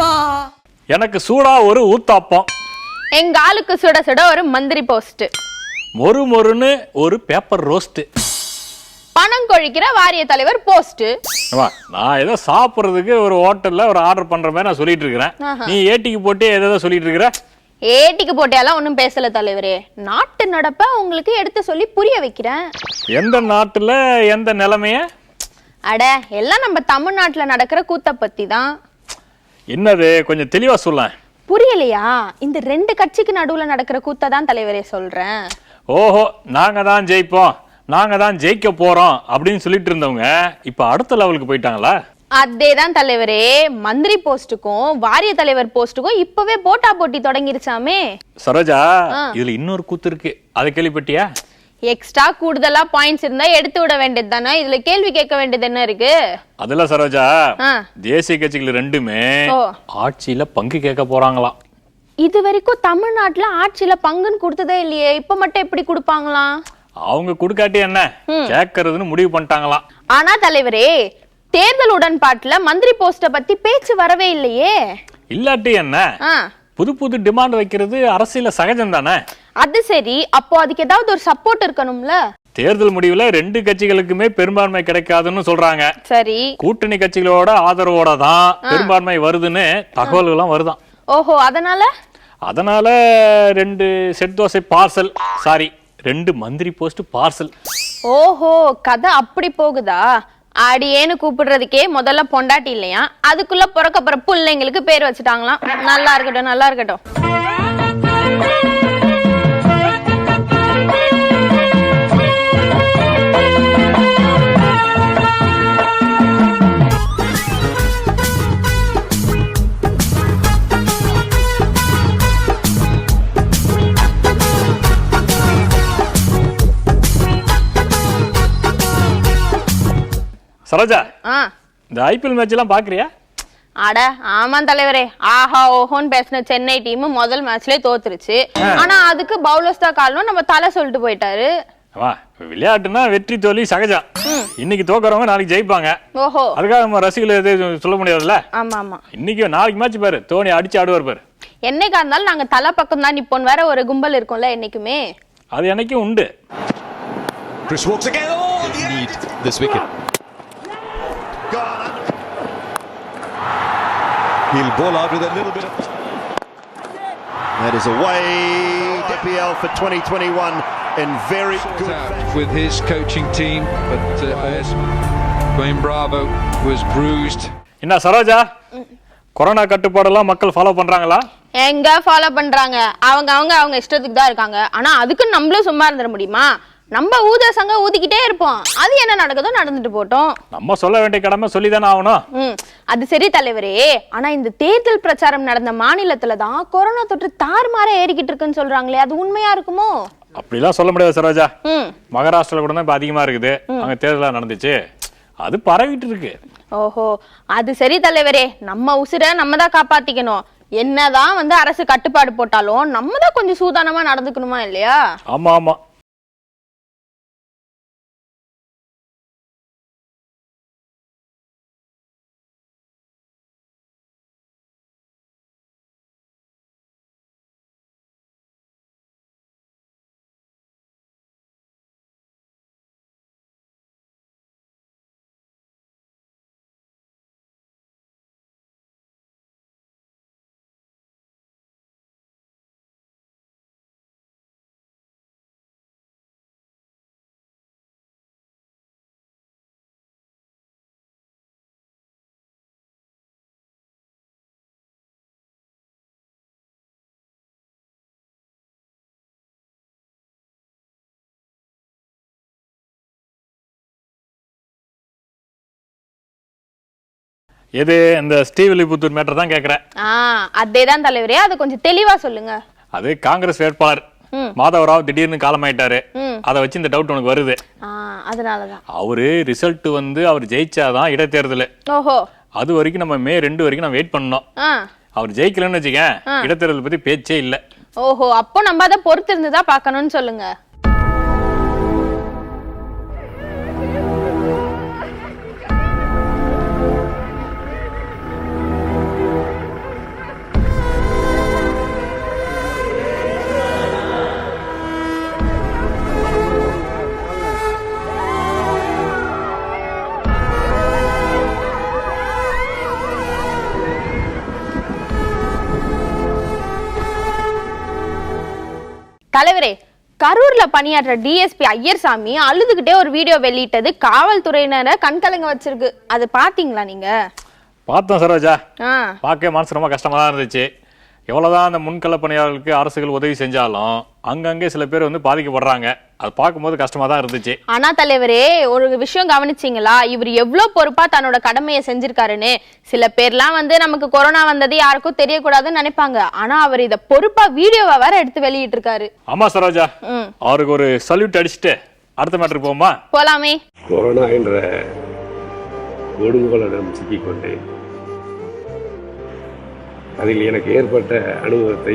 ஊத்தாப்பமா எனக்கு சூடா ஒரு ஊத்தாப்பம். எங்க ஆளுக்கு சுட சுட ஒரு மந்திரி போஸ்ட் மொறு மொறுன்னு ஒரு பேப்பர் ரோஸ்ட் பணம் கொழிக்கிற வாரிய தலைவர் போஸ்ட் நான் ஏதோ சாப்பிட்றதுக்கு ஒரு ஹோட்டல்ல ஒரு ஆர்டர் பண்ற மாதிரி நான் சொல்லிட்டு இருக்கிறேன். நீ ஏட்டிக்கு போட்டு ஏதோ சொல்லிட்டு இருக்கிற? ஏட்டிக்கு போட்டியாலாம் ஒன்றும் பேசல தலைவரே. நாட்டு நடப்ப உங்களுக்கு எடுத்து சொல்லி புரிய வைக்கிறேன். எந்த நாட்டுல எந்த நிலைமைய? அட எல்லாம் நம்ம தமிழ்நாட்டுல நடக்கிற கூத்த பத்தி தான் என்னது? கொஞ்சம் தெளிவா சொல்ல புரியலையா? இந்த ரெண்டு கட்சிக்கு நடுவுல நடக்கிற கூத்த தான் தலைவரே சொல்றேன். ஓஹோ நாங்க தான் ஜெயிப்போம் நாங்க தான் ஜெயிக்க போறோம் அப்படின்னு சொல்லிட்டு இருந்தவங்க இப்ப அடுத்த லெவலுக்கு போயிட்டாங்களா? அதேதான் தலைவரே மந்திரி போஸ்ட்டுக்கும் வாரிய தலைவர் போஸ்ட்டுக்கும் இப்பவே போட்டா போட்டி தொடங்கிருச்சாமே. சரோஜா. இதுல இன்னொரு கூத்து இருக்கு. அதை கேள்விப்பட்டியா? எக்ஸ்ட்ரா கூடுதலா பாயிண்ட்ஸ் இருந்தா எடுத்து விட வேண்டியது தானே? இதுல கேள்வி கேட்க வேண்டியது என்ன இருக்கு? அதெல்லாம் சரோஜா. தேசிய கட்சிகள் ரெண்டுமே. ஆட்சியில பங்கு கேட்க போறாங்களாம். இது வரைக்கும் தமிழ்நாட்டுல ஆட்சியில பங்குன்னு கொடுத்ததே இல்லையே. இப்ப மட்டும் எப்படி கொடுப்பாங்களாம்? அவங்க கொடுக்காட்டி என்ன? கேட்கறதுன்னு முடிவு பண்ணிட்டாங்களாம். ஆனா தலைவரே தேர்தல் உடன்பாட்டுல மந்திரி போஸ்ட பத்தி பேச்சு வரவே இல்லையே. இல்லாட்டி என்ன? புது புது டிமாண்ட் வைக்கிறது அரசியல சகஜம் தானே அது சரி அப்போ அதுக்கு ஏதாவது ஒரு சப்போர்ட் இருக்கணும்ல? தேர்தல் முடிவுல ரெண்டு கட்சிகளுக்குமே பெரும்பான்மை கிடைக்காதுன்னு சொல்றாங்க. சரி. கூட்டணி கட்சிகளோட ஆதரவோட தான் பெரும்பான்மை வருதுன்னு தகவல்கள்லாம் வருதாம் ஓஹோ அதனால? அதனால ரெண்டு செட் தோசை பார்சல் சாரி ரெண்டு மந்திரி போஸ்ட் பார்சல் ஓஹோ கதை அப்படி போகுதா? அடியேன்னு கூப்பிடுறதுக்கே முதல்ல பொண்டாட்டி இல்லையா? அதுக்குள்ள பிறக்க போற பிள்ளைங்களுக்கு பேர் வச்சுட்டாங்களாம். நல்லா இருக்கட்டும் நல்லா இருக்கட்டும். சரோஜா ஆ. இந்த ஐபிஎல் மேட்ச் எல்லாம் பாக்குறியா? அட ஆமா தலைவரே. ஆஹா ஓஹோன்னு பேசின சென்னை டீம் முதல் மேட்ச்லயே தோத்துருச்சு. ஆனா அதுக்கு பவுலர்ஸ் தான் காரணம். நம்ம தலை சொல்லிட்டு போயிட்டாரு. வா விளையாட்டுனா வெற்றி தோல்வி சகஜம். இன்னைக்கு தோக்குறவங்க நாளைக்கு ஜெயிப்பாங்க. ஓஹோ. அதுக்காக நம்ம ரசிகர்கள் எதுவும் சொல்ல முடியாதுல்ல? ஆமா ஆமா இன்னைக்கு நாளைக்கு மேட்ச் பாரு. தோனி அடிச்சு ஆடுவார் பாரு. என்னைக்கா இருந்தாலும் நாங்க தலை பக்கம் தான் நிப்போம். வேற ஒரு கும்பல் இருக்கும்ல என்னைக்குமே. அது என்னைக்கும் உண்டு. Chris walks again. Oh, the need this wicket. Gone. He'll bowl out with a little bit of. That is away. DPL for 2021 in very good. with his coaching team, but uh, Dwayne Bravo was bruised. என்ன Saroja corona கட்டுப்பாடெல்லாம் மக்கள் follow பண்றாங்களா எங்க follow பண்றாங்க அவங்க அவங்க அவங்க இஷ்டத்துக்கு தான் இருக்காங்க ஆனா அதுக்கு நம்மளும் சும்மா இருந்துட முடியுமா நம்ம ஊத சங்க ஊதிக்கிட்டே இருப்போம். அது என்ன நடக்குதோ நடந்துட்டு போட்டோம். நம்ம சொல்ல வேண்டிய கடமை சொல்லி தானே ஆகணும். ம் அது சரி தலைவரே. ஆனா இந்த தேர்தல் பிரச்சாரம் நடந்த மாநிலத்துல தான் கொரோனா தொற்று தாறுமாறா ஏறிக்கிட்டு இருக்குன்னு சொல்றாங்களே அது உண்மையா இருக்குமோ? அப்படிலாம் சொல்ல முடியாது சரோஜா. ம். மகாராஷ்டிரால கூட தான் இப்ப அதிகமா இருக்குது. அங்க தேர்தலா நடந்துச்சு. அது பரவிட்டு இருக்கு. ஓஹோ அது சரி தலைவரே. நம்ம உசிரை நம்ம தான் காப்பாத்திக்கணும். என்னதான் வந்து அரசு கட்டுப்பாடு போட்டாலும் நம்ம தான் கொஞ்சம் சூதானமா நடந்துக்கணுமா இல்லையா? ஆமா ஆமா. எது? இந்த ஸ்ரீவில்லிபுத்தூர் மேட்டர் தான் கேக்குறேன். ஆ அதேதான் தலைவரே. அது கொஞ்சம் தெளிவா சொல்லுங்க. அது காங்கிரஸ் வேட்பாளர். மாதவராவ் திடீர்னு காலமாயிட்டாரு. அதை வச்சு இந்த டவுட் உனக்கு வருது. அதனாலதான். அவரு ரிசல்ட் வந்து அவர் ஜெயிச்சாதான் இடைத்தேர்தல். ஓஹோ. அது வரைக்கும் நம்ம மே ரெண்டு வரைக்கும் நம்ம வெயிட் பண்ணோம் அவர் ஜெயிக்கலன்னு வச்சுக்கேன். இடைத்தேர்தல் பத்தி பேச்சே இல்ல. ஓஹோ அப்போ நம்ம அதை பொறுத்து இருந்துதான் பார்க்கணும்னு சொல்லுங்க. தலைவரே கரூர்ல பணியாற்ற டிஎஸ்பி ஐயர்சாமி அழுதுகிட்டே ஒரு வீடியோ வெளியிட்டது காவல்துறையினரை கண்கலங்க வச்சிருக்கு. அது பாத்தீங்களா நீங்க? பார்த்தோம் சரோஜா. ஆ. பார்க்க மனசு ரொம்ப கஷ்டமா தான் இருந்துச்சு. எவ்வளவுதான் அந்த முன்கள பணியாளர்களுக்கு அரசுகள் உதவி செஞ்சாலும் அங்கங்கே சில பேர் வந்து பாதிக்கப்படுறாங்க. அது பார்க்கும்போது கஷ்டமா தான் இருந்துச்சு. ஆனா தலைவரே ஒரு விஷயம் கவனிச்சீங்களா? இவர் எவ்வளவு பொறுப்பா தன்னோட கடமையை செஞ்சிருக்காருன்னு. சில பேர்லாம் வந்து நமக்கு கொரோனா வந்தது யாருக்கும் தெரியக்கூடாதுன்னு நினைப்பாங்க. ஆனா அவர் இத பொறுப்பா வீடியோவா வேற எடுத்து வெளியிட்டு இருக்காரு ஆமா சரோஜா. அவருக்கு ஒரு சல்யூட் அடிச்சுட்டு அடுத்த மேட்டருக்கு போமா போலாமே. கொரோனா என்ற கொடுங்கோலிடம் சிக்கிக்கொண்டேன். அதில் எனக்கு ஏற்பட்ட அனுபவத்தை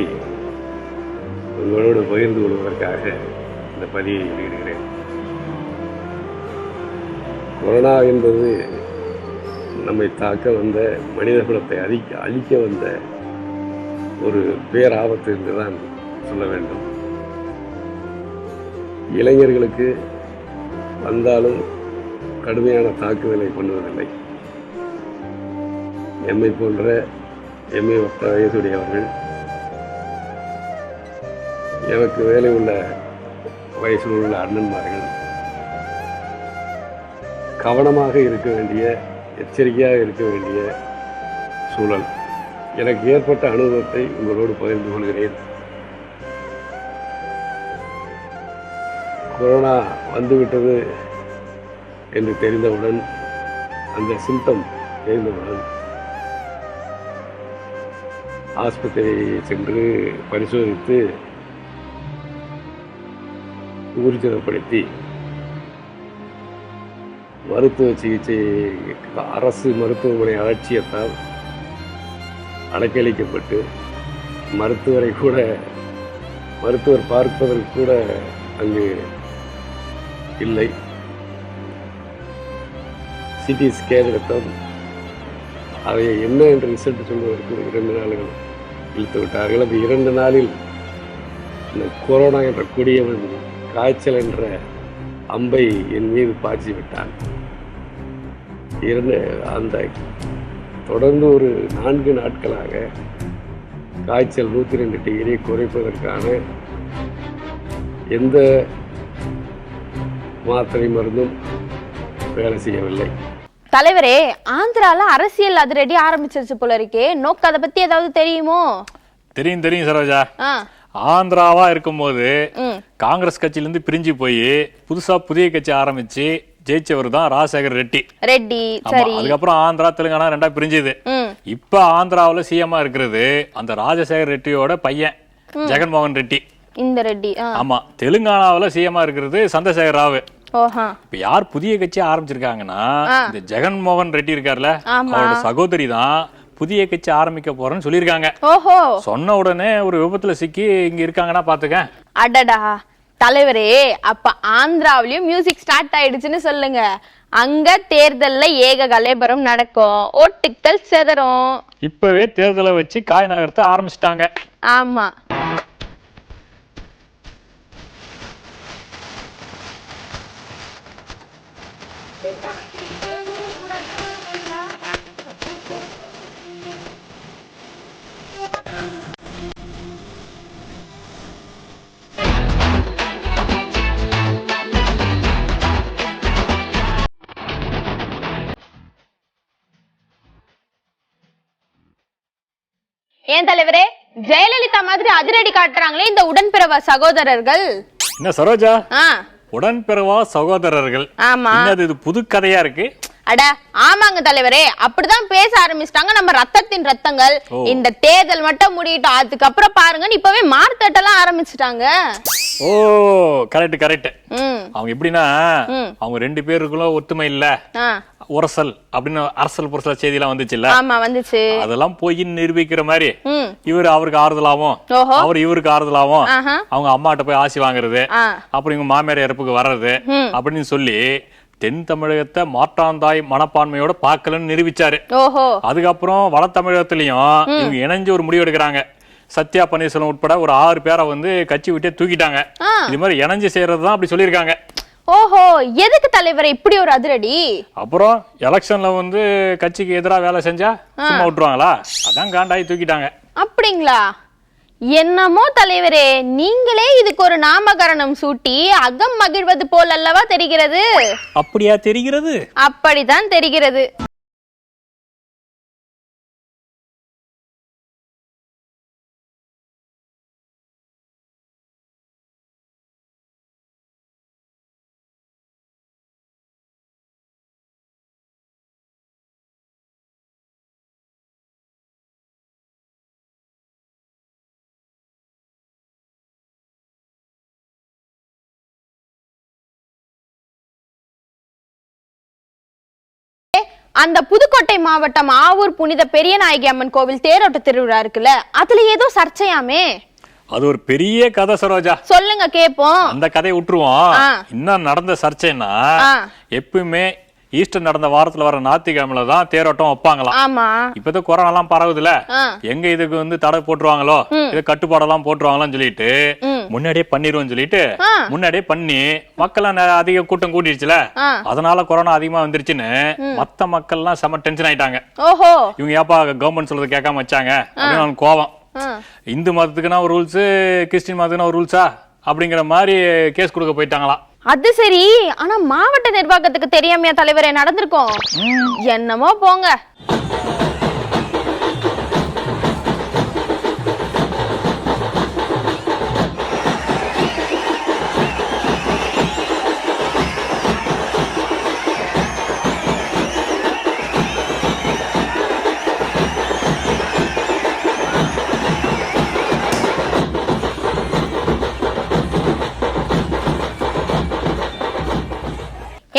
உங்களோடு பகிர்ந்து கொள்வதற்காக இந்த பதிவை வெளியிடுகிறேன். கொரோனா என்பது நம்மை தாக்க வந்த மனித குலத்தை அழிக்க அழிக்க வந்த ஒரு பேராபத்து என்றுதான் சொல்ல வேண்டும். இளைஞர்களுக்கு வந்தாலும் கடுமையான தாக்குதலை பண்ணுவதில்லை. எம்மை போன்ற எம்ஏ ஒத்த வயதுடையவர்கள் எனக்கு வேலை உள்ள வயசில் உள்ள அண்ணன்மார்கள் கவனமாக இருக்க வேண்டிய எச்சரிக்கையாக இருக்க வேண்டிய சூழல். எனக்கு ஏற்பட்ட அனுபவத்தை உங்களோடு பகிர்ந்து கொள்கிறேன். கொரோனா வந்துவிட்டது என்று தெரிந்தவுடன் அந்த சிம்டம் தெரிந்தவுடன் ஆஸ்பத்திரி சென்று பரிசோதித்து ஊர்ஜிதப்படுத்தி மருத்துவ சிகிச்சை அரசு மருத்துவமனை அலட்சியத்தால் அடக்கழிக்கப்பட்டு மருத்துவரை கூட மருத்துவர் பார்ப்பதற்கு கூட அங்கு இல்லை. சிடி ஸ்கேன் எடுத்தோம் அதை என்ன என்று ரிசல்ட் சொல்வதற்கு இரண்டு நாள்கள் இழுத்து விட்டார்கள் அந்த இரண்டு நாளில் இந்த கொரோனா என்ற கொடியவன் காய்ச்சல் என்ற அம்பை என் மீது பாய்ச்சி விட்டான் இரண்டு அந்த தொடர்ந்து ஒரு நான்கு நாட்களாக காய்ச்சல் நூற்றி ரெண்டு டிகிரி குறைப்பதற்கான எந்த மாத்திரை மருந்தும் வேலை செய்யவில்லை. தலைவரே ஆந்திரால அரசியல் அதிரடி ஆரம்பிச்சிருச்சு போல இருக்கே. நோக்கு அதை பத்தி ஏதாவது தெரியுமோ? தெரியும் தெரியும் சரோஜா. ஆ. ஆந்திராவா இருக்கும்போது காங்கிரஸ் கட்சியில இருந்து பிரிஞ்சு போய் புதுசா புதிய கட்சி ஆரம்பிச்சு ஜெயிச்சவர் தான் ராஜசேகர் ரெட்டி. ரெட்டி அதுக்கப்புறம் ஆந்திரா தெலுங்கானா ரெண்டா பிரிஞ்சுது. இப்ப ஆந்திராவுல சிஎம்மா இருக்கிறது அந்த ராஜசேகர் ரெட்டியோட பையன் ஜெகன்மோகன் ரெட்டி. இந்த ரெட்டி ஆமா தெலுங்கானாவுல சிஎம்மா இருக்கிறது சந்திரசேகர் ராவ். இப்ப யார் புதிய கட்சி ஆரம்பிச்சிருக்காங்கன்னா. இந்த ஜெகன்மோகன் ரெட்டி இருக்கார்ல ஆமா. அவரோட சகோதரி தான் புதிய கட்சி ஆரம்பிக்க போறேன்னு சொல்லியிருக்காங்க. ஓஹோ. சொன்ன உடனே ஒரு விபத்துல சிக்கி இங்க இருக்காங்கன்னா பாத்துக்க. அடடா. தலைவரே அப்ப ஆந்திராவிலயும் மியூசிக் ஸ்டார்ட் ஆயிடுச்சுன்னு சொல்லுங்க. அங்க தேர்தல்ல ஏக கலேபரம் நடக்கும். ஓட்டுக்கள் செதறும். இப்பவே தேர்தலை வச்சு காய் நகரத்தை ஆரம்பிச்சிட்டாங்க. ஆமா. ஏன் அதிரடி காட்டுறாங்களே இந்த உடன்பிறவ சகோதரர்கள். என்ன சரோஜா? உடன்பிறவா சகோதரர்கள். ஆமா. இது புது கதையா இருக்கு? அட ஆமாங்க தலைவரே. அப்படிதான் பேச ஆரம்பிச்சிட்டாங்க. நம்ம ரத்தத்தின் ரத்தங்கள். இந்த தேர்தல் மட்டும் முடியட்டும். அதுக்கப்புறம் பாருங்கன்னு இப்பவே மார்த்தட்டெல்லாம் ஆரம்பிச்சிட்டாங்க. ஓ கரெக்ட் கரெக்ட் அவங்க எப்படின்னா. அவங்க ரெண்டு பேருக்குள்ள ஒத்துமை இல்ல. உரசல் அப்படின்னு அரசல் புரசல் செய்தி எல்லாம் வந்துச்சுல்ல? ஆமா வந்துச்சு. அதெல்லாம் போய் நிரூபிக்கிற மாதிரி இவர் அவருக்கு ஆறுதலாவும். அவர் இவருக்கு ஆறுதலாவும். அவங்க அம்மாட்ட போய் ஆசி வாங்குறது அப்புறம் இவங்க மாமியார் இறப்புக்கு வர்றது. அப்படின்னு சொல்லி தென் தமிழகத்தை மாற்றாந்தாய் மனப்பான்மையோட பார்க்கலன்னு நிரூபிச்சாரு. அதுக்கப்புறம் வட தமிழகத்திலையும் இவங்க இணைஞ்சு ஒரு முடிவு எடுக்கிறாங்க. சத்யா பன்னீர்செல்வம் உட்பட ஒரு ஆறு பேரை வந்து கட்சி விட்டே தூக்கிட்டாங்க. இது மாதிரி இணைஞ்சு செய்யறது தான் அப்படி சொல்லியிருக்காங்க. ஓஹோ எதுக்கு தலைவரே இப்படி ஒரு அதிரடி? அப்புறம் எலெக்ஷன்ல வந்து கட்சிக்கு எதிராக வேலை செஞ்சா சும்மா விட்டுருவாங்களா? அதான் காண்டாயி தூக்கிட்டாங்க. அப்படிங்களா? என்னமோ தலைவரே நீங்களே இதுக்கு ஒரு நாமகரணம் சூட்டி அகம் மகிழ்வது போல் அல்லவா தெரிகிறது? அப்படியா தெரிகிறது? அப்படிதான் தெரிகிறது. அந்த புதுக்கோட்டை மாவட்டம் ஆவூர் புனித பெரியநாயகி அம்மன் கோவில் தேரோட்ட திருவிழா இருக்குல்ல? அதுல ஏதோ சர்ச்சையாமே. அது ஒரு பெரிய கதை சரோஜா. சொல்லுங்க கேப்போம். அந்த கதையை விட்டுருவோம். இன்னும் நடந்த சர்ச்சைன்னா. எப்பவுமே ஈஸ்டர் நடந்த வாரத்துல வர ஞாயிற்றுக்கிழமையில தான் தேரோட்டம் வைப்பாங்களாம். ஆமா. இப்பதான் கொரோனா எல்லாம் பரவுதுல. எங்க இதுக்கு வந்து தடை போட்டுருவாங்களோ? இது கட்டுப்பாடெல்லாம் போட்டுருவாங்களான்னு சொல்லிட்டு முன்னாடியே பண்ணிடுவோம் சொல்லிட்டு. முன்னாடியே பண்ணி மக்கள் அதிக கூட்டம் கூட்டிடுச்சுல. அதனால கொரோனா அதிகமா வந்துருச்சுன்னு மத்த மக்கள்லாம் செம டென்ஷன் ஆயிட்டாங்க. இவங்க ஏப்பா கவர்மெண்ட் சொல்றது கேட்காம வச்சாங்க? அப்படின்னு கோவம். ஆ. இந்து மதத்துக்குன்னா ஒரு ரூல்ஸ் கிறிஸ்டின் மதத்துக்குன்னா ஒரு ரூல்ஸா அப்படிங்கிற மாதிரி கேஸ் கொடுக்க போயிட்டாங்களாம். அது சரி. ஆனா மாவட்ட நிர்வாகத்துக்கு தெரியாமையா தலைவரே நடந்திருக்கோம். என்னமோ போங்க.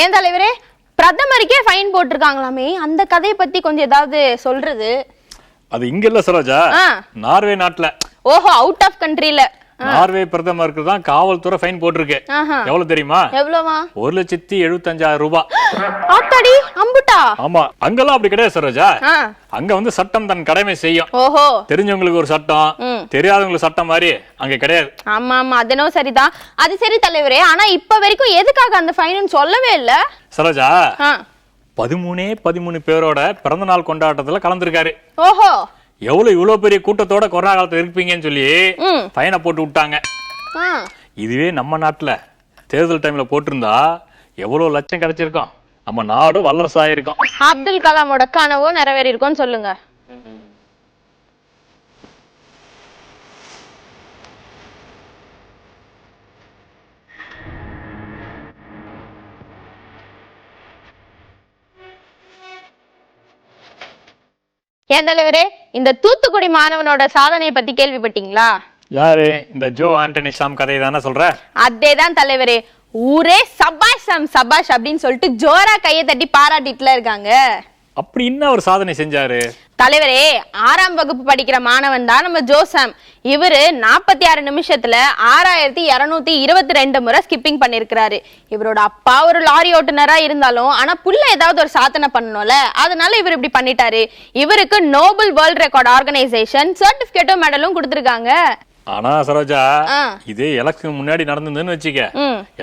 ஏன் தலைவரே? பிரதமருக்கே ஃபைன் போட்டிருக்காங்களாமே. அந்த கதையை பத்தி கொஞ்சம் ஏதாவது சொல்றது. அது இங்க இல்ல சரோஜா. நார்வே நாட்டுல. ஓஹோ அவுட் ஆஃப் கண்ட்ரில நார்வே பிரதமருக்கு தான் காவல்துறை ஃபைன் போட்டிருக்கு. எவ்வளவு தெரியுமா? எவ்வளவா? ஒரு லட்சத்தி எழுபத்தஞ்சாயிரம் ரூபாய் ஆத்தாடி அம்புட்டா? ஆமா. அங்கெல்லாம் அப்படி கிடையாது சரோஜா. அங்க வந்து சட்டம் தன் கடமை செய்யும். ஓஹோ. தெரிஞ்சவங்களுக்கு ஒரு சட்டம். தெரியாதவங்களுக்கு சட்டம் மாதிரி அங்க கிடையாது. ஆமா ஆமா. அதனோ சரிதான். அது சரி தலைவரே. ஆனா இப்ப வரைக்கும் எதுக்காக அந்த ஃபைன் சொல்லவே இல்ல? சரோஜா. பதிமூணே பதிமூணு பேரோட பிறந்த நாள் கொண்டாட்டத்துல கலந்துருக்காரு. ஓஹோ. எவ்வளவு இவ்வளவு பெரிய கூட்டத்தோட கொரோனா காலத்துல இருப்பீங்கன்னு சொல்லி. ஃபைனை போட்டு விட்டாங்க. இதுவே நம்ம நாட்டுல தேர்தல் டைம்ல போட்டிருந்தா எவ்வளவு லட்சம் கிடைச்சிருக்கும் நம்ம நாடும் வல்லரசாயிருக்கும் அப்துல் கலாமோட கனவோ நிறைவேறி இருக்கும்னு சொல்லுங்க ஏன் தலைவரே இந்த தூத்துக்குடி மாணவனோட சாதனையை பத்தி கேள்விப்பட்டீங்களா? யாரு? இந்த ஜோ ஆண்டனி ஷாம் கதையை தானே சொல்ற அதேதான் தலைவரே. ஊரே சபாஷ் சம் சபாஷ் அப்படின்னு சொல்லிட்டு ஜோரா கையை தட்டி பாராட்டிட்டுல இருக்காங்க. அப்படி என்ன ஒரு சாதனை செஞ்சாரு? தலைவரே ஆறாம் வகுப்பு படிக்கிற மாணவன் தான் நம்ம ஜோசம் இவரு நாற்பத்தி ஆறு நிமிஷத்துல ஆறாயிரத்தி இருநூத்தி இருபத்தி ரெண்டு முறை ஸ்கிப்பிங் பண்ணிருக்கிறாரு. இவரோட அப்பா ஒரு லாரி ஓட்டுநரா இருந்தாலும் ஆனா புள்ள ஏதாவது ஒரு சாதனை பண்ணணும்ல அதனால இவர் இப்படி பண்ணிட்டாரு. இவருக்கு நோபல் வேர்ல்ட் ரெக்கார்ட் ஆர்கனைசேஷன் சர்டிபிகேட்டும் மெடலும் கொடுத்துருக்காங்க. ஆனா சரோஜா. இதே எலெக்ஷன் முன்னாடி நடந்ததுன்னு வச்சுக்க.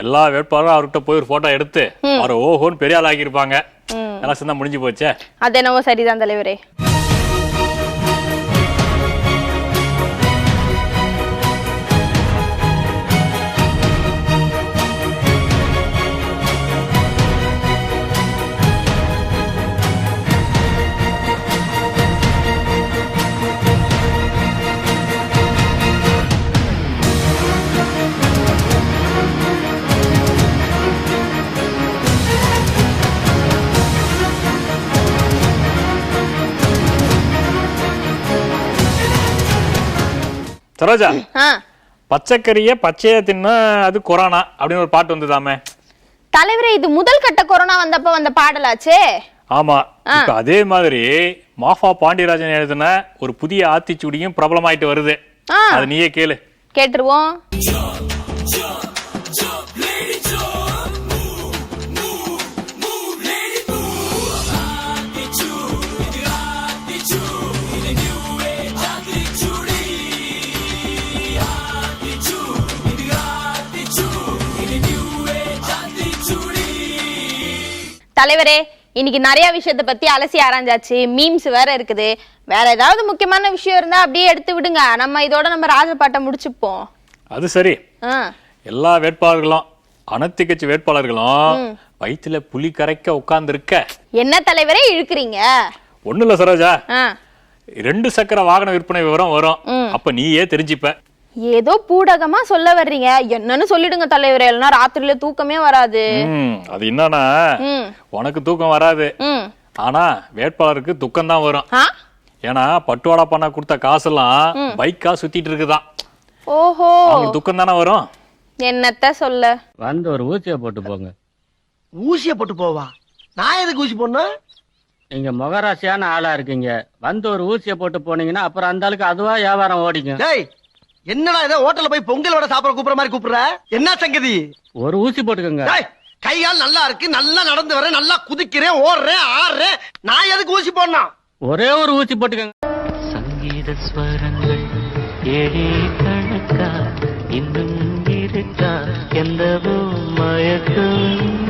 எல்லா வேட்பாளரும் அவர்கிட்ட போய் ஒரு போட்டோ எடுத்து அவரை ஓஹோன்னு பெரிய ஆள் ஆக்கியிருப்பாங்க எலெக்ஷன் தான் முடிஞ்சு போச்சே. அது என்னவோ சரிதான் தலைவரே. சரோஜா பச்சைக்கறிய பச்சையா தின்னா அது கொரோனா அப்படின்னு ஒரு பாட்டு வந்ததாமே. தலைவரே இது முதல் கட்ட கொரோனா வந்தப்ப வந்த பாடலாச்சே. ஆமா இப்ப அதே மாதிரி மாஃபா பாண்டியராஜன் எழுதின ஒரு புதிய ஆத்திச்சூடியும் பிரபலமாயிட்டு வருது. அது நீயே கேளு. கேட்டுருவோம். தலைவரே இன்னைக்கு நிறைய விஷயத்த பத்தி அலசி ஆராய்ஞ்சாச்சு. மீம்ஸ் வேற இருக்குது. வேற ஏதாவது முக்கியமான விஷயம் இருந்தா அப்படியே எடுத்து விடுங்க. நம்ம இதோட நம்ம ராஜபாட்டை முடிச்சுப்போம். அது சரி. எல்லா வேட்பாளர்களும் அனைத்து கட்சி வேட்பாளர்களும் வயிற்றுல புலி கரைக்க உட்கார்ந்துருக்க. என்ன தலைவரே இழுக்கிறீங்க? ஒண்ணு இல்ல சரோஜா. ரெண்டு சக்கர வாகன விற்பனை விவரம் வரும். அப்ப நீயே தெரிஞ்சுப்ப. ஏதோ பூடகமா சொல்ல வர்றீங்க. என்னன்னு சொல்லிடுங்க தலைவரே இல்லைன்னா ராத்திரில தூக்கமே வராது. அது என்னன்னா உனக்கு தூக்கம் வராது. ஆனா வேட்பாளருக்கு துக்கம் தான் வரும். ஆ? ஏன்னா பட்டுவாடா பண்ண கொடுத்த காசெல்லாம் பைக்கா சுத்திட்டு இருக்குதான். ஓஹோ. துக்கம் தானே வரும்? என்னத்த சொல்ல? வந்து ஒரு ஊசியை போட்டு போங்க. ஊசிய போட்டு போவா? நான் எதுக்கு ஊசி போடணும்? நீங்க முகராசியான ஆளா இருக்கீங்க. வந்து ஒரு ஊசியை போட்டு போனீங்கன்னா அப்புறம் அந்த ஆளுக்கு அதுவா வியாபாரம் ஓடிக்கும். டேய் என்னடா இதை ஹோட்டல்ல போய் பொங்கல் வடை சாப்பிட கூப்பிடுற மாதிரி கூப்பிடுற? என்ன சங்கதி? ஒரு ஊசி போட்டுக்கோங்க. டேய் கை கால் நல்லா இருக்கு நல்லா நடந்து வரேன் நல்லா குதிக்கிறேன் ஓடுறேன் ஆடுறேன். நான் எதுக்கு ஊசி போடணும்? ஒரே ஒரு ஊசி போட்டுக்கோங்க. சங்கீத ஸ்வரங்கள் ஏழே கணக்கா இன்னும் இருக்கா எந்தவோ மயக்கம்